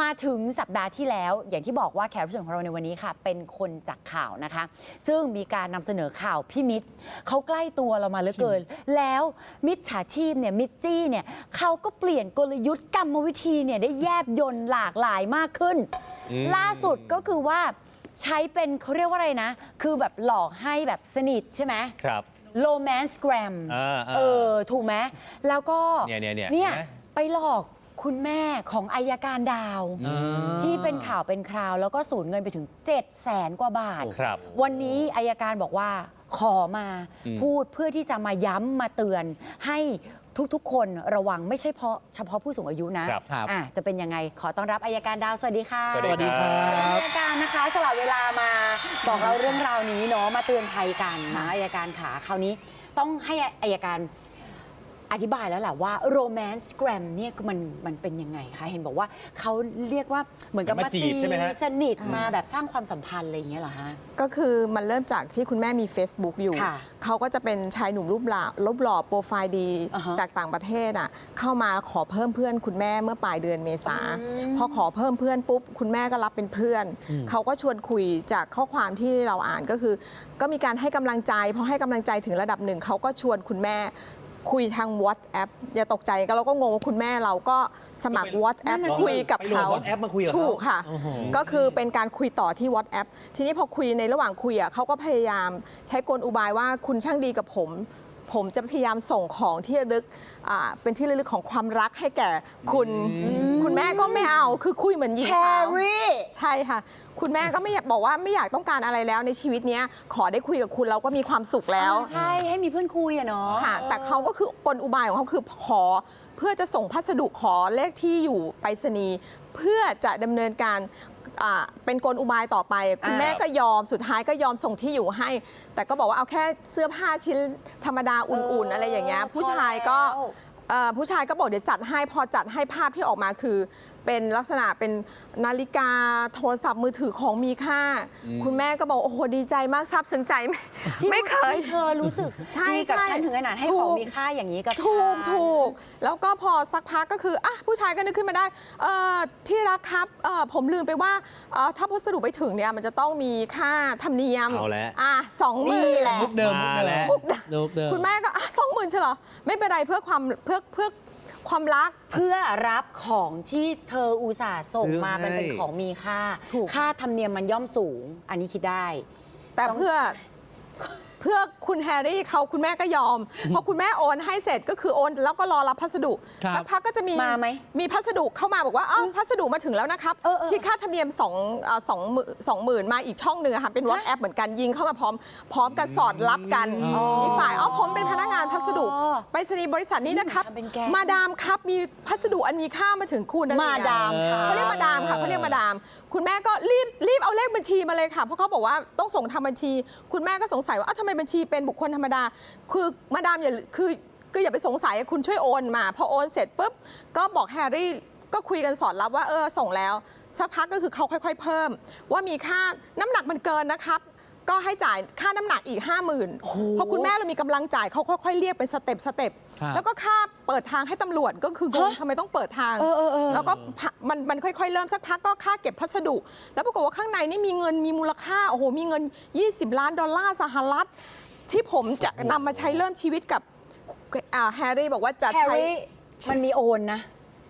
มาถึงสัปดาห์ที่แล้ว อย่างที่บอกว่าแขกรับเชิญของเราในวันนี้ค่ะ เป็นคนจากข่าวนะคะ ซึ่งมีการนำเสนอข่าวพี่มิตรเขาใกล้ตัวเรามาเหลือเกิน แล้วมิจฉาชีพเนี่ยมิจจี้เนี่ยเขาก็เปลี่ยนกลยุทธ์กรรมวิธีเนี่ยได้แยบยนต์หลากหลายมากขึ้นอืมล่าสุดก็คือว่าใช้เป็นเขาเรียกว่าอะไรนะ คือแบบหลอกให้แบบสนิทใช่ไหมครับโ o แมนต์ r กรมอ่าๆเออ ถูกไหมแล้วก็เนี่ยเนี่ยเนี่ยเนี่ยเห็นไหมไปหลอก คุณแม่ของอายการดาวอืมที่เป็นข่าวเป็นคราว แล้วก็สูญเงินไปถึง 7 0 0แสนกว่าบาท ครับ วันนี้อายการบอกว่าขอมาอืม พูดเพื่อที่จะมาย้ำมาเตือน ให้ทุกๆ คนระวังไม่ใช่เพราะเฉพาะผู้สูงอายุนะครับ ครับ อะจะเป็นยังไงขอต้อนรับอายการดาวสวัสดีค่ะ สวัสดีครับอายการนะคะสละเวลามาบอกเราเรื่องราวนี้เนาะมาเตือนภัยกันนะอายการขาคราวนี้ต้องให้อายการ อธิบายแล้วแหละว่าโรแมนต์แกรมเนี่ยคือมันมันเป็นยังไงคะ เห็นบอกว่าเขาเรียกว่าเหมือนกับมาจีบใช่ไหมฮะ สนิทมาแบบสร้างความสัมพันธ์อะไรอย่างเงี้ยเหรอฮะ ก็คือมันเริ่มจากที่คุณแม่มี Facebook อยู่ ค่ะเขาก็จะเป็นชายหนุ่มรูปหล่อรูปหล่อโปรไฟล์ดีอ่าฮะจากต่างประเทศอะเข้ามาขอเพิ่มเพื่อนคุณแม่เมื่อปลายเดือนเมษาอืมพอขอเพิ่มเพื่อนปุ๊บ คุณแม่ก็รับเป็นเพื่อน เขาก็ชวนคุยจากข้อความที่เราอ่านก็คือ ก็มีการให้กำลังใจพอให้กำลังใจถึงระดับหนึ่งเขาก็ชวนคุณแม่ คุยทาง WhatsApp อย่าตกใจก็เราก็งงว่าคุณแม่เราก็สมัคร WhatsApp นั่นน่ะสิคุยกับไปโหลดเขา WhatsApp มาคุยกับเขา ถูกค่ะ โอ้โห ก็คือเป็นการคุยต่อที่ WhatsApp ทีนี้พอคุยในระหว่างคุยอะเขาก็พยายามใช้กลอุบายว่าคุณช่างดีกับผม ผมจะพยายามส่งของที่ระลึกอ่าเป็นที่ระลึกของความรักให้แก่คุณ คุณแม่ก็ไม่เอาคือคุยเหมือนหญิงแฮสาวร์รี่ ใช่ค่ะ คุณแม่ก็ไม่อยากบอกว่าไม่อยากต้องการอะไรแล้วในชีวิตเนี้ยขอได้คุยกับคุณเราก็มีความสุขแล้วใช่ให้มีเพื่อนคุยอะเนาะค่ะ แต่เขาก็คือกลอุบายของเขาคือขอเพื่อจะส่งพัสดุขอเลขที่อยู่ไปรษณีย์ เพื่อจะดำเนินการอ่าเป็นกลอุบายต่อไป คุณอ่าแม่ก็ยอมสุดท้ายก็ยอมส่งที่อยู่ให้ แต่ก็บอกว่าเอาแค่เสื้อผ้าชิ้นธรรมดาอุ่นๆ อะไรอย่างเงี้ยผู้ชายก็พอแล้วเอ่อผู้ชายก็บอกเดี๋ยวจัดให้พอจัดให้ภาพที่ออกมาคือเป็นลักษณะเป็นนาฬิกาโทรศัพท์มือถือของมีค่า คุณแม่ก็บอกโอ้โหดีใจมากซาบซึ้งใจไม่ที่ไม่เคย ที่เธอรู้สึกใช่ดีกับใช่ฉันถึงขนาดให้ถูของกมีค่าอย่างนี้กับถูกฉัน ถูกแล้วก็พอสักพักก็คืออะผู้ชายก็นึกขึ้นมาได้เอ่อที่รักครับเอ่อผมลืมไปว่าเอ่อถ้าพัสดุไปถึงเนี่ยมันจะต้องมีค่าธรรมเนียมเอาแล้ว อะสองหมื่นี่น แหละ มุกเดิมมาแล้ว มุกเดิม มุกเดิม คุณแม่ก็สองหมื่นใช่เหรอ ไม่เป็นไรเพื่อความเพื่อเพื่อความรัก เพื่อรับของที่เธออุตส่าห์ส่งมาซื้อให้มันเป็นของมีค่า ถูก ค่าธรรมเนียมมันย่อมสูง อันนี้คิดได้ แต่ต้องเพื่อ เพื่อคุณแฮร์รี่เขาคุณแม่ก็ยอมพอคุณแม่โอนให้เสร็จก็คือโอน แล้วก็รอรับพัสดุครับ สักพักก็จะมีมาไหมมีพัสดุเข้ามาบอกว่าอ้าวพัสดุมาถึงแล้วนะครับเออเออคิดค่าธรรมเนียม2องอ่าสองหมื่นสองหมื่นมาอีกช่องหนึ่งอะค่ะเป็นวอทแอปเหมือนกันยิงเข้ามาพร้อม พร้อมกันสอดรับกันอ๋ออีอีกฝ่ายอ๋อผมเป็นพนักงานพัสดุอ๋อไปรษณีย์บริษัทนี้นะครับทำเป็นแก๊ง มาดามครับมีพัสดุอันมีค่ามาถึงคุณอะไรอย่มางเงี้ยดามค่ะเขาเรียกมาดามค่ะเขาเรียกมาดาม คุณแม่ก็รีบรีบเอาเลขบัญชีมาเลยค่ะ เพราะเขาบอกว่าต้องส่งทางบัญชี คุณแม่ก็สงสัยว่าอ้าวทำไมไมบัญชีเป็นบุคคลธรรมดา คือมาดามอย่าคือก็อย่าไปสงสัยคุณช่วยโอนมาพอโอนเสร็จปุ๊บก็บอกแฮร์รี่ก็คุยกันสอนรับว่าเออส่งแล้ว สักพักก็คือเขาค่อย ๆ เพิ่ม ว่ามีค่าน้ำหนักมันเกินนะครับ ก็ให้จ่ายค่าน้ำหนักอีก 5 0,000เพราะคุณแม่เรามีกำลังจ่ายเขาค่อยๆเรียกเป็นสเต็ปสเต็ปครับแล้วก็ค่าเปิดทางให้ตำรวจก็คืองงทำไมต้องเปิดทาง เออเออเออ แล้วก็พะมันมันค่อยๆ เริ่มสักพักก็ค่าเก็บพัสดุ แล้วปรากฏว่าข้างในนี่มีเงินมีมูลค่าโอ้โหมีเงิน 20 ล้านดอลลาร์สหรัฐ ที่ผมจะนำมาใช้เริ่มชีวิตกับอ่าแฮร์รี่บอกว่าจะแฮร์ใช้ รี่มันมีโอนนะ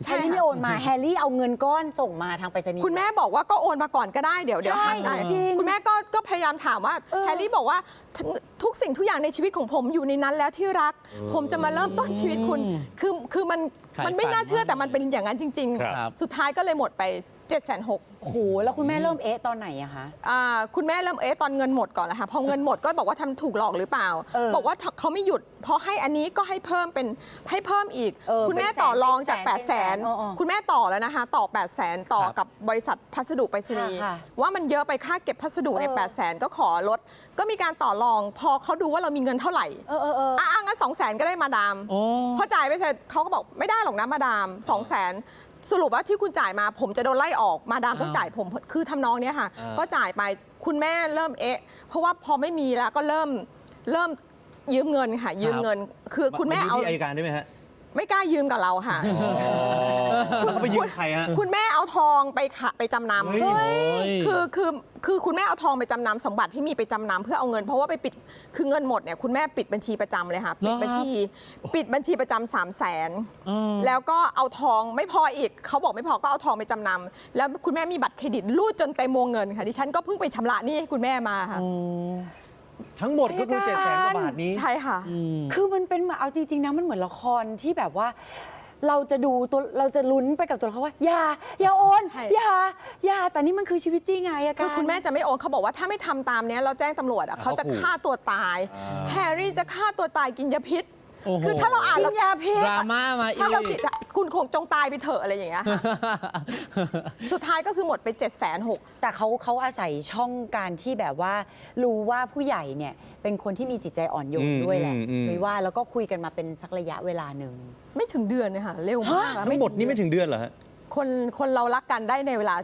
ใช่แฮร์รี่ค่ะ ไม่โอนมาแฮร์รี่เอาเงินก้อนส่งมาทางไปรษณีย์ คุณแม่บอกว่าก็โอนมาก่อนก็ได้เดี๋ยวเดี๋ยวใช่หักได้จริงคุณแม่ก็ก็พยายามถามว่าเออ แฮร์รี่บอกว่าทั้งทุกสิ่งทุกอย่างในชีวิตของผมอยู่ในนั้นแล้วที่รัก ผมจะมาเริ่มต้นชีวิตคุณ คือคือมันขายมันไม่น่าเชื่อฝันแต่มันเป็นอย่างนั้นจริง ครับ ๆ สุดท้ายก็เลยหมดไป 7จ็ดแสนหกโอ้โหแล้วคุณแม่เริ่มเอ๊ะตอนไหนอะคะอ่าคุณแม่เริ่มเอ๊ะตอนเงินหมดก่อนแหละค่ะพอเงินหมดก็บอกว่าทำถูกหลอกหรือเปล่า เออบอกว่าเขาไม่หยุดพอให้อันนี้ก็ให้เพิ่มเป็นให้เพิ่มอีก เออคุณแม่เป็นแสนต่อรองจากเป็8น0 0แสแสนนอ๋ออ๋อคุณแม่ต่อแล้วนะคะ ต่อ 8 0 0แสนต่อครับกับบริษัทพัสดุไปรษณีย์ค่ะว่ามันเยอะไปค่าเก็บพัสดุในเออ 8 0 0แสนก็ขอลดก็มีการต่อรอง พอเขาดูว่าเรามีเงินเท่าไหร่เออเออเออ อะอะงั้นสองแสนก็ได้มาดาม โอ้ พอจ่ายไปเสร็จเขาก็บอกไม่ได้หรอกนะมาดามสองแสน สรุปว่าที่คุณจ่ายมาผมจะโดนไล่ออกมาดามต้องอ้าวจ่ายผมคือทำนองเนี้ยค่ะอ่าก็จ่ายไปคุณแม่เริ่มเอ๊ะ เพราะว่าพอไม่มีแล้วก็เริ่มเริ่มยืมเงินค่ะ ยืมเงิน คือคุณแมา่เอาที่อายการได้ไหมฮะ ไม่กล้ายืมกับเราค่ะ เขาไปยืมใครฮะ คุณแม่เอาทองไปขะไปจำนำเฮ้ยคือคือคือคุณแม่เอาทองไปจำนำสมบัติที่มีไปจำนำเพื่อเอาเงิน เพราะว่าไปปิดคือเงินหมดเนี่ยคุณแม่ปิดบัญชีประจำเลยค่ะเหรปิอดบัญชีปิดบัญชีประจำสามแสนอืม แล้วก็เอาทองไม่พออีกเขาบอกไม่พอก็เอาทองไปจำนำแล้วคุณแม่มีบัตรเครดิตรูดจนเต็มวงเงินค่ะดิฉันก็เพิ่งไปชำระหนี้ให้คุณแม่มาค่ะ ทั้งหมดก็คือเจ็ดแสนกว่าบาทนี้ ใช่ค่ะ คือมันเป็นเหมือนเอาจริง ๆนะมันเหมือนละครที่แบบว่า เราจะดูตัวเราจะลุ้นไปกับตัวละครว่าอย่าอย่าโอนใช่ อย่าอย่าแต่นี่มันคือชีวิตจริงไงอะคือคุณแม่จะไม่โอนเขาบอกว่าถ้าไม่ทำตามเนี้ยเราแจ้งตำรวจอะเขาจะเขาขู่ฆ่าตัวตายแฮร์รี่จะฆ่าตัวตายกินยาพิษ โอ้โห คือถ้าเราอ่านกิแล้วนยาพิษดราม่ามาอีถ้าเรากผิดอะคุณคงจงตายไปเถอะอะไรอย่างเงี้ยค่ะสุดท้ายก็คือหมดไป7จ็ดแสนหก แต่เขาเขาอาศัยช่องการที่แบบว่า รู้ว่าผู้ใหญ่เนี่ยเป็นคนที่มีจิตใจอ่อนโยนอืมด้วยแหละอืมอืมเลยว่าแล้วก็คุยกันมาเป็นสักระยะเวลาหนึ่ง ไม่ถึงเดือนเลยค่ะ เร็วมากอะทั้งหมดนี่ไม่เอนถึงเดือนเหรอฮะ คนคนเรารักกันได้ในเวลา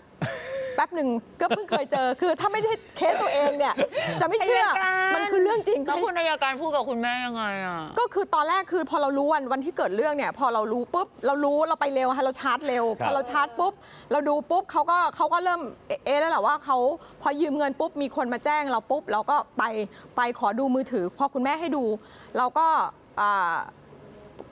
แป๊บหนึ่งก็เพิ่งเคยเจอ คือถ้าไม่ได้เคสตัวเองเนี่ย จะไม่เชื่ออายการ มันคือเรื่องจริง แล้วคุณอายการพูดกับคุณแม่ยังไงอะ ก็คือตอนแรกคือพอเรารู้วันวันที่เกิดเรื่องเนี่ย พอเรารู้ปุ๊บเรารู้เราไปเร็วค่ะเราชาร์จเร็วครัพบอเราชาร์จปุ๊บ เราดูปุ๊บเขาก็เขาก็เริ่มเอ๊ะเอ๊ะแล้วแหละว่าเขาพอยืมเงินปุ๊บมีคนมาแจ้งเราปุ๊บเราก็ไปไปขอดูมือถือ พอคุณแม่ให้ดู เราก็อ่า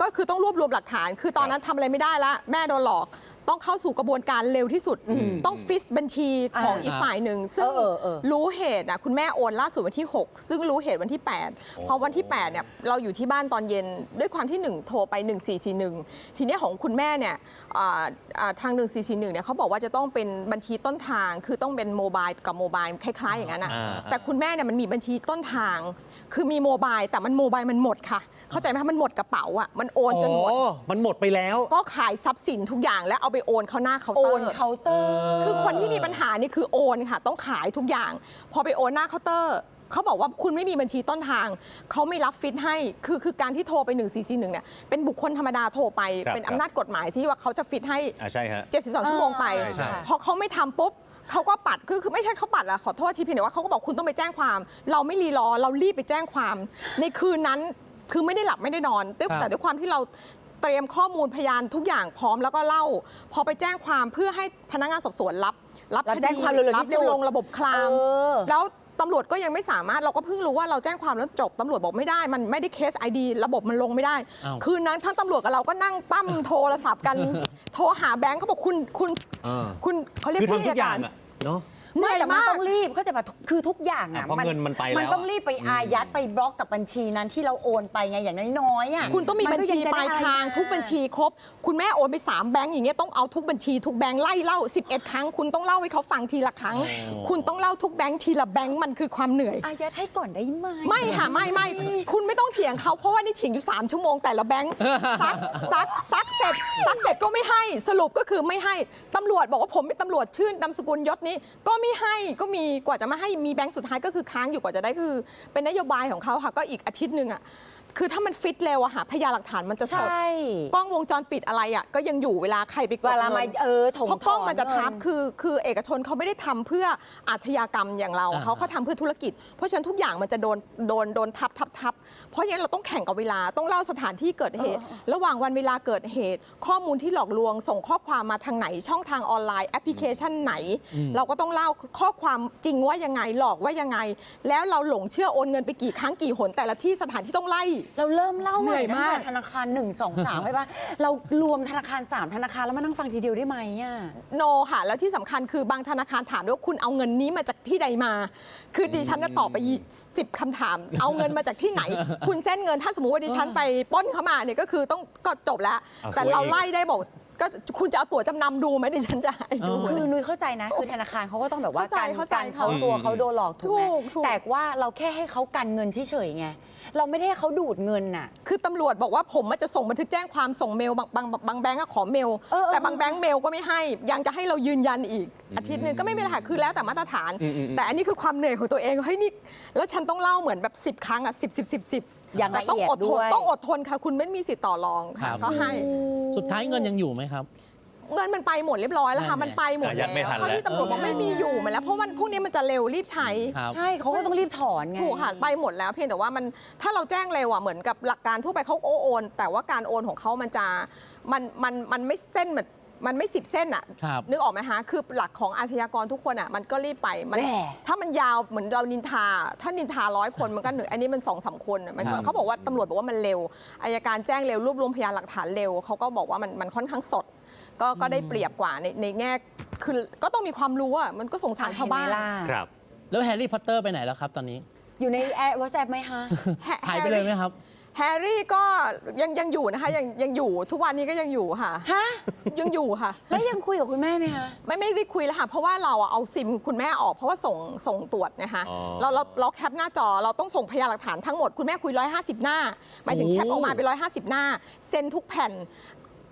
ก็คือต้องรวบรวมหลักฐาน คือตอนนั้นทำอะไรไม่ได้ละแม่โดนหลอก ต้องเข้าสู่กระบวนการเร็วที่สุด ต้องฟิสบัญชีของอ่าอีกฝ่ายหนึ่ง ซึ่งเออเออ รู้เหตุนะคุณแม่โอนล่าสุดวันที่ 6 ซึ่งรู้เหตุวันที่8พอวันที่8เนี่ยเราอยู่ที่บ้านตอนเย็นด้วยความที่ 1 โทรไป 1441 ทีเนี้ยของคุณแม่เนี่ยอ่าอ่าทาง 1441เนี่ยเขาบอกว่าจะต้องเป็นบัญชีต้นทาง คือต้องเป็นโมบายกับโมบายคล้ายๆอย่างนั้นอะอ่า แต่คุณแม่เนี่ยมันมีบัญชีต้นทาง คือมีโมบายแต่มันโมบายมันหมดค่ะ เข้าใจไหมคะมันหมดกระเป๋าอะมันโอนจนหมด อ๋อมันหมดไปแล้ว ก็ขายทรัพย์สินทุกอย่างแล้วเอาไปโอนเข้าหน้าเคาน์โอเตอร์นเคาน์เตอร์ คือคนที่มีปัญหานี่คือโอนค่ะ ต้องขายทุกอย่าง พอไปโอนหน้าเคาน์เตอร์ เขาบอกว่าคุณไม่มีบัญชีต้นทาง เขาไม่รับฟิตให้คือคือการที่โทรไป 1441เนี่ยเป็นบุคคลธรรมดาโทรไป ครับเป็นอำนาจกฎหมายที่ว่าเขาจะฟิตให้ อ่าใช่ฮะ 72 ชั่วโมงไป ใช่ใช่ พอเขาไม่ทำปุ๊บ เขาก็ปัดคือคือไม่ใช่เขาปัดอะขอโทษทีเพียงแต่ว่าเขาก็บอกคุณต้องไปแจ้งความ เราไม่รีรอเรารีบไปแจ้งความ ในคืนนั้นคือไม่ได้หลับไม่ได้นอนแต่ครับ แต่ด้วยความที่เราเตรียมข้อมูลพยานทุกอย่างพร้อมแล้วก็เล่า พอไปแจ้งความเพื่อให้พนักงานสอบสวนรับรับรับคแจ้ดีงความเร็วๆรับที่สุดลงระบบคลาม เออ แล้วตำรวจก็ยังไม่สามารถเราก็เพิ่งรู้ว่าเราแจ้งความแล้วจบตำรวจบอกไม่ได้ มันไม่ได้เคสไอดีระบบมันลงไม่ได้ อ้าวคืนนั้นทั้งตำรวจกับเราก็นั่งปั้ม โทรศัพท์กัน โทรหาแบงค์เขาบอกคุณคุณ อ่า คุณเขาเรียกคือผู้ทำทุกอย่างจัดอะ เนาะเหนื่ ไม่อยแต่มันมากต้องรีบก็จะมาคือทุกอย่างอะอะเพราะเงินมันไปแล้วมันต้องรีบไปอายัดไปบล็อกกับบัญชีนั้นที่เราโอนไปไงอย่างน้อยๆอะคุณต้องมีบัญชีนก็ปลายงจะได้ทางอะไรทุกบัญชีครบ คุณแม่โอนไป 3 แบงก์อย่างเงี้ยต้องเอาทุกบัญชีทุกแบงก์ไล่เล่า 11 ครั้ง คุณต้องเล่าให้เขาฟังทีละครั้ง คุณต้องเล่าทุกแบงก์ทีละแบงก์มันคือความเหนื่อย อายัดให้ก่อนได้ไหม ไม่ค่ะไม่ไม่คุณไม่ต้องเถียงเขาเพราะว่านี่เถียงอยู่ 3 ชั่วโมงแต่ละแบงค์ซักซักซักเสร็จซักเสร็จก็ไม่ให้สรุปก็คือไม่ให้ตำรวจบอกว่าผมเป็นตำรวจชื่อนามสกุลยศนี้ก็ไม่ให้ก็มีกว่าจะมาให้มีแบงค์สุดท้ายก็คือค้างอยู่กว่าจะได้คือ เป็นนโยบายของเขาค่ะก็อีกอาทิตย์หนึ่งอะ คือถ้ามันฟิตเร็วอะค่ะพยานหลักฐานมันจะสใชด่กล้องวงจรปิดอะไรอะก็ยังอยู่เวลาใครไปกดเวลามางินเออถงเพราะกล้องถมันจะทับเงิคือคือเอกชนเขาไม่ได้ทำเพื่ออาชญากรรมอย่างเราอ่า เขาเขาทำเพื่อธุรกิจ เพราะฉะนั้นทุกอย่างมันจะโดนโดนโดนทับทับทับเพราะฉะนั้นเราต้องแข่งกับเวลาต้องเล่าสถานที่เกิดเหตุ ระหว่างวันเวลาเกิดเหตุ ข้อมูลที่หลอกลวง ส่งข้อความมาทางไหน ช่องทางออนไลน์แอปพลิเคชันไหน เราก็ต้องเล่าข้อความจริงว่ายังไงหลอกว่ายังไง แล้วเราหลงเชื่อโอนเงินไปกี่ครั้งกี่หนแต่ละที่สถานที่ต้องไล่เราเริ่มเล่าเหนื่อยตั้งมากแต่ธนาคาร1 2 3ใช่ปะเรารวมธนาคาร3ธนาคารแล้วมานั่งฟังทีเดียวได้ไหมอะ โนค่ะ แล้วที่สำคัญคือบางธนาคารถามด้วยว่าคุณเอาเงินนี้มาจากที่ใดมา คือดิฉันจะตอบไปสิบคำถาม เอาเงินมาจากที่ไหน คุณเส้นเงินถ้าสมมติว่าดิฉันไปปล้นเข้ามาเนี่ยก็คือต้องก็จบแล้วเอาแต่ซวยเราอีกไล่ได้บอก ก็คุณจะเอาตั๋วจำนำดูไหมดิฉันจะให้ดูคือนุ้ยเข้าใจนะ คือธนาคารเขาก็ต้องแบบว่าเข้าใจการเข้าใจการเขาค่ะตัวเขาโดนหลอกถูกไหมถูกถูกแต่ว่าเราแค่ให้เขากันเงินเฉยๆไงเราไม่ได้ให้เขาดูดเงินน่ะ คือตำรวจบอกว่าผมมันจะส่งบันทึกแจ้งความส่งเมลบางบางบางแบงก์อะขอเมลเออเออแต่บางแบงก์เมลก็ไม่ให้ ยังจะให้เรายืนยันอีก อาทิตย์หนึงก็ไม่เป็นไรค่ะคือแล้วแต่มาตรฐานอืมอืมอืมแต่อันนี้คือความเหนื่อยของตัวเองเฮ้ยนี่แล้วฉันต้องเล่าเหมือนแบบ 10 ครั้งอะ10 10 10 10 อย่างแต่ละต้องเอียดอดทด้นวย ต้องอดทนค่ะ คุณไม่มีสิทธิ์ต่อรองครัค่ะบก็ให้ สุดท้ายเงินยังอยู่ไหมครับ เงินมันไปหมดเรียบร้อยแล้วค่ะ นั่นไงมันไปหมดอายัแล้วดไม่ทันเท่าที่ตำรวจบอกไม่มีอยู่มาแล้วเพราะมันพวกนี้มันจะเร็วรีบใช้ ครับ ใช่เขาก็ต้องรีบถอนไง ถูกค่ะไปหมดแล้วเพียงแต่ว่ามันถ้าเราแจ้งเร็วอะเหมือนกับหลักการทั่วไปเขาโอนโอนแต่ว่าการโอนของเขามันจะมันมันมันไม่เส้นแบบ มันไม่สิบเส้นอะครับ นึกออกไหมคะคือหลักของอาชญากรทุกคนอะมันก็รีบไปมันแหม่ ถ้ามันยาวเหมือนเรานินทา ถ้านินทาร้อยคนมันก็หนึ่งอันนี้มันสองสามคนอะมันก็ครับ เขาบอกว่าตำรวจบอกว่ามันเร็วอายการแจ้งเร็วรวบรวมพยานหลักฐานเร็วเขาก็บอกว่ามันมันค่อนข้างสด ก็ก็ได้เปรียบกว่าในในแง่คือก็ต้องมีความรู้อะมันก็สงสารชาวบ้าน เห็นไหมล่ะครับ แล้วแฮร์รี่พอตเตอร์ไปไหนแล้วครับตอนนี้ อยู่ในแอร์วอทแอปไหมคะ แฮหายไปเลยไหมครับ แฮร์รี่ก็ยังยังอยู่นะคะยังยังอยู่ทุกวันนี้ก็ยังอยู่ค่ะ ฮะ ยังอยู่ค่ะ แล้วยังคุยกับคุณแม่ไหมคะ ไม่ไม่ได้คุยแล้วค่ะ เพราะว่าเราอะเอาซิมคุณแม่ออกเพราะว่าส่งส่งตรวจนะคะอ๋อเราเราเราแคปหน้าจอเราต้องส่งพยานหลักฐานทั้งหมดคุณแม่คุย 150 หน้าหมายถึงโอ้แคปออกมาเป็น150 หน้า เซ็นทุกแผ่น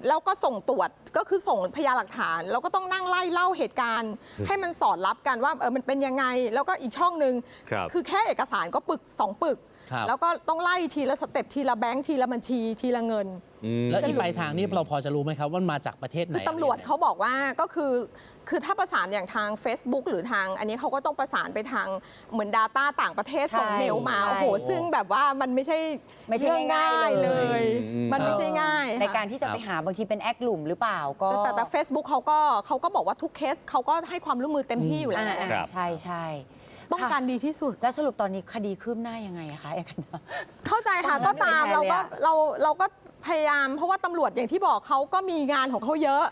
แล้วก็ส่งตรวจก็คือส่งพยานหลักฐาน แล้วก็ต้องนั่งไล่เล่าเหตุการณ์ ให้มันสอดรับกันว่าเออมันเป็นยังไง แล้วก็อีกช่องหนึ่งครับคือแค่เอกสารก็ปึกสองปึก ครับ แล้วก็ต้องไล่ทีละสเต็ปทีละแบงค์ทีละบัญชีทีละเงิน อืม แล้วอีกปลายทางนี่เราพอจะรู้ไหมครับว่ามันมาจากประเทศไหนคือตำรวจเขาบอกว่าก็คือคือถ้าประสานอย่างทาง Facebook หรือทาง อันนี้เขาก็ต้องประสานไปทางเหมือน Data ต่างประเทศใช่ส่งเมลมา ใช่โอ้โห ซึ่งแบบว่ามันไม่ใช่ไม่ใช่เรื่องง่ายๆเลเลย ยอืม มันไม่ใช่ง่ายในค่ะการที่จะไปหาบางทีเป็นแอคกลุ่มหรือเปล่าก็แต่แต่แต่ Facebook เขาก็เขาก็บอกว่าทุกเคสเขาก็ให้ความร่วมมือเต็มที่อยู่แล้ว อ่าครับๆใช่ใช่ ป้องกันดีที่สุด แล้วสรุปตอนนี้คดีคืบหน้ายังไงอะคะเอกนะเข้าใจค่ะตก็อนนั้นตามไม่เราได้ก็เลยอะเราเราก็ พยายามเพราะว่าตำรวจอย่างที่บอกเขาก็มีงานของเขาเยอะ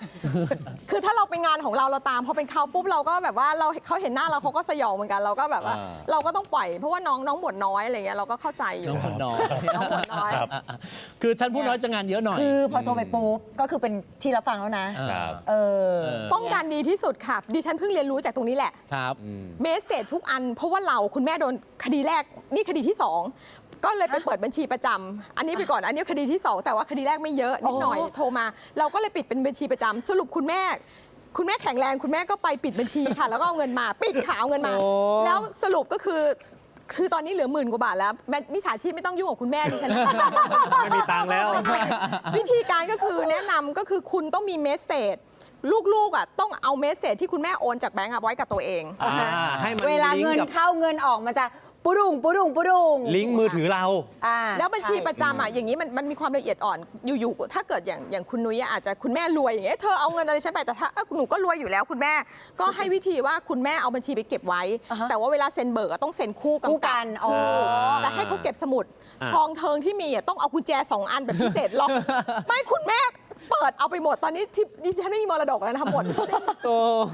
คือถ้าเราเป็นงานของเราเราตามพอเป็นเขาปุ๊บเราก็แบบว่าเราเขาเห็นหน้าเราเขาก็สยองเหมือนกันเราก็แบบว่า อ่า เราก็ต้องปล่อยเพราะว่าน้องน้องบทน้อยอะไรเงี้ยเราก็เข้าใจอยู่ น้องคนน้อยน้องบทน้อย ครับคือท่านผู้น้อยจะงานเยอะหน่อย คือพอโทรไปปุ๊บ ก็คือเป็นที่รับฟังแล้วนะาครับ เออ เออ ป้องกันดีที่สุดค่ะดิฉันเพิ่งเรียนรู้จากตรงนี้แหละ ครับอืมเมสเซจทุกอันเพราะว่าเราคุณแม่โดนคดีแรกนี่คดีที่2 ก็เลยไปเปิดบัญชีประจำอันนี้ไปก่อนอันนี้คดีที่ 2 แต่ว่าคดีแรกไม่เยอะนิดหน่อยโอ้โทรมา เราก็เลยปิดเป็นบัญชีประจำสรุปคุณแม่ คุณแม่แข็งแรงคุณแม่ก็ไปปิดบัญชีค่ะ แล้วก็เอาเงินมาปิดขาวเงินมา โอ้ แล้วสรุปก็คือ คือตอนนี้เหลือหมื่นกว่าบาทแล้วแม่มิจฉาชีพไม่ต้องยุ่งกับคุณแม่ดิฉันไม่มีตังค์แล้ว วิธีการก็คือแนะนำก็คือคุณต้องมีเมสเซจลูกๆอะต้องเอาเมสเซจที่คุณแม่โอนจากแบงก์อะไว้กับตัวเอง อ่าให้มันเวลาเงินลิงก์กับ เข้าเงินออกมันจะ ปุดุงปุดุงปุดุงลิงก์มือถือเรา อ่าแล้วบัญชีใช่ประจำอะอย่างนี้มันมันมีความละเอียดอ่อนอยู่ๆถ้าเกิดอย่างอย่างคุณนุ้ยอะอาจจะคุณแม่รวยอย่างเงี้ยเธอเอาเงินอะไรฉันไปแต่ถ้าเอ้าหนูก็รวยอยู่แล้วคุณแม่ ก็ให้วิธีว่าคุณแม่เอาบัญชีไปเก็บไว้อ่าฮะแต่ว่าเวลาเซ็นเบิกอะต้องเซ็นคู่คู่กำกักับนอ๋อแต่ให้เขาเก็บสมุด อ่า ทองเทิงที่มีอะต้องเอากุญแจสองอันแบบพิเศษล็อก ไม่คุณแม่ เปิดเอาไปหมดตอนนี้ที่ดิฉันไม่มีมรดกแล้วนะคะหมด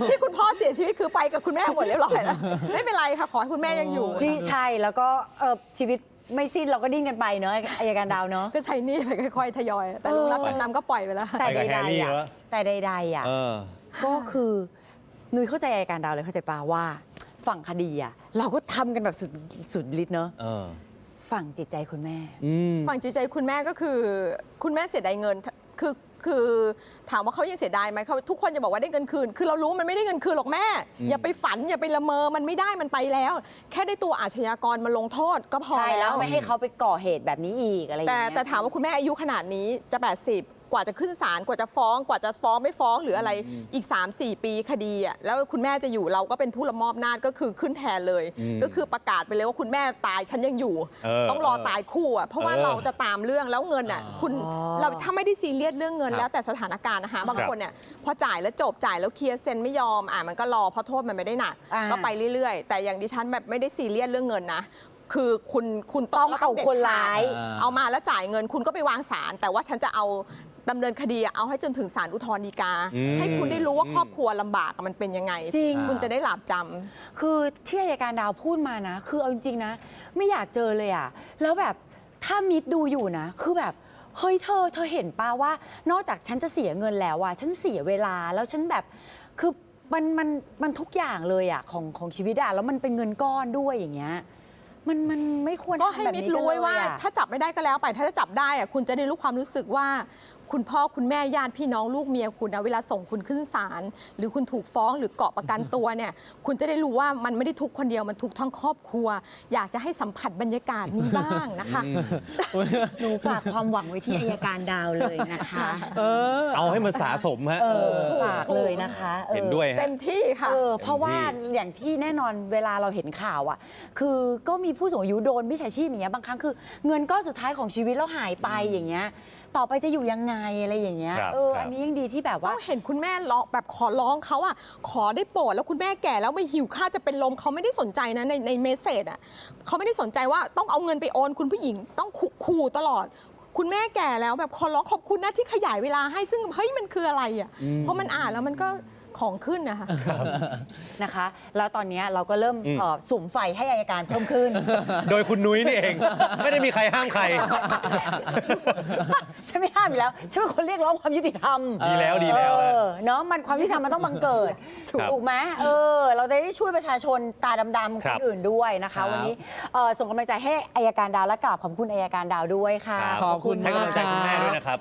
ที่คุณพ่อเสียชีวิตคือไปกับคุณแม่หมดเรียบร้อยแล้วไม่เป็นไรค่ะขอให้คุณแม่ยังอยู่ที่ใช่แล้วก็เออชีวิตไม่สิ้นเราก็ดิ้นกันไปเนอะอายการดาวเนอะ ก็ใช้หนี่ไปค่อยๆทยอย แต่ลุงรับจำนำก็ปล่อยไปแล้ว แต่ไปกับใดแฮร์รี่ๆอะวะแต่ใดๆอะ เออ ก็คือนุ้ยเข้าใจอายการดาวเลยเข้าใจปาว่า ฝั่งคดีอะ เราก็ทำกันแบบสุดสุดฤทธิ์เนอะเออ ฝั่งจิตใจคุณแม่ อืม ฝั่งจิตใจคุณแม่ก็คือ คุณแม่เสียดายเงิน คือ คือถามว่าเขายังเสียดายไหมเขาทุกคนจะบอกว่าได้เงินคืน คือเรารู้มันไม่ได้เงินคืนหรอกแม่ อย่าไปฝันอย่าไปละเมอมันไม่ได้มันไปแล้ว แค่ได้ตัวอาชญากรมาลงโทษก็พอใช่แล้แล้วว ไม่ให้เขาไปก่อเหตุแบบนี้อีกอะไรอย่างแต่เงี้ย แต่ถามว่าคุณแม่อายุขนาดนี้จะ 80 กว่าจะขึ้นศาลกว่าจะฟ้อง กว่าจะฟ้องไม่ฟ้องหรืออะไรอีก 3-4 ปีคดีอะแล้วคุณแม่จะอยู่เราก็เป็นผู้ละมอบนาจก็คือขึ้นแทนเลยอืมก็คือประกาศไปเลยว่าคุณแม่ตายฉันยังอยู่เออต้องรอตายคู่อะเพราะว่าเออเราจะตามเรื่องแล้วเงินอะคุณอ๋อเราถ้าไม่ได้ซีเรียสเรื่องเงินครับแล้วแต่สถานการณ์นะคะบางคนเนี่ยพอจ่ายแล้วจบจ่ายแล้วเคลียร์เซ็นไม่ยอมอะมันก็รอเพราะโทษมันไม่ได้หนักอ่าก็ไปเรื่อยๆ แต่อย่างดิฉันแบบไม่ได้ซีเรียสเรื่องเงินนะคือคุณคุณต้องเอาด็ดคนขดร้ายอ่าเอามาแล้วจ่ายเงินคุณก็ไปวางศาลแต่ว่าฉันจะเอา ดำเนินคดีอะเอาให้จนถึงศาลอุทธรณ์ฎีกา อืม ให้คุณได้รู้ว่าครอบครัวลำบากอะมันเป็นยังไง จริง คุณจะได้หลาบจำ คือที่อายการดาวพูดมานะ คือเอาจริงๆนะ ไม่อยากเจอเลยอะแล้วแบบถ้ามิดดูอยู่นะ คือแบบ เฮ้ยเธอ เธอเห็นป่าว่า นอกจากฉันจะเสียเงินแล้วอะฉันเสียเวลาแล้วฉันแบบคือมันมันมันทุกอย่างเลยอะของของชีวิตอะแล้วมันเป็นเงินก้อนด้วยอย่างเงี้ยมันมันไม่ควรก็ทำให้แบบมิตนี้รกันรู้เลไว้ยว่าอะ ถ้าจับไม่ได้ก็แล้วไปถ้าจะจับได้อะคุณจะได้รู้ความรู้สึกว่าคุณพ่อคุณแม่ญาติพี่น้องลูกเมียคุณนะเวลาส่งคุณขึ้นศาลหรือคุณถูกฟ้องหรือเกาะประกันตัวเนี่ย คุณจะได้รู้ว่ามันไม่ได้ทุกข์คนเดียวมันทุกข์ทั้งครอบครัว อยากจะให้สัมผัสบรรยากาศนี้บ้างนะคะ หนูฝากความหวังไว้ที่อายการดาวเลยนะคะเอาให้มันสะสมฮะ เออฝากเลยนะคะออ เห็นด้วยฮะ เต็มที่ค่ะ เออเพราะว่าอย่างที่แน่นอนเวลาเราเห็นข่าวอะ คือก็มีผู้สูงอายุโดนมิจฉาชีพอย่างเงี้ยบางครั้งคือ เงินก้อนสุดท้ายของชีวิตแล้วหายไปอย่างเงี้ย ต่อไปจะอยู่ยังไงอะไรอย่างเงี้ยครับเออครับ อันนี้ยังดีที่แบบต้ว่าองเห็นคุณแม่ร้องแบบขอร้องเขาอะขอได้โปรดแล้วคุณแม่แก่แล้วไม่หิวข้าวจะเป็นลมเขาไม่ได้สนใจนะในในเมสเซจอะเขาไม่ได้สนใจว่าต้องเอาเงินไปโอน คุณผู้หญิงต้องคุขู่ตลอด คุณแม่แก่แล้วแบบขอร้องขอบคุณนะที่ขยายเวลาให้ซึ่งเฮ้ยมันคืออะไรอะเพราะมันอ่านแล้วมันก็ ของขึ้นนะคะนะคะ แล้วตอนเนี้ยเราก็เริ่มอืมเอ่อสุ่มไฟให้อายการเพิ่มขึ้น โดยคุณนุ้ยนี่เอง ไม่ได้มีใครห้ามใคร ฉันไม่ห้ามอยู่แล้วฉันเป็นคนเรียกร้องความยุติธรรมดีแล้วดีแล้ว เอฮะอเนาะมันความยุติธรรมมันต้องบังเกิดครับถูกไหมเออ เราจะได้ช่วยประชาชนตาดำๆคครับนอื่นด้วยนะครัคะ บ วันนี้เอ่อส่งกำลังใจให้อายการดาวและกราบขอบคุณอายการดาวด้วยค่ะครับขอบคุณให้กำลังใจคุณแม่มากครับด้วยนะครับ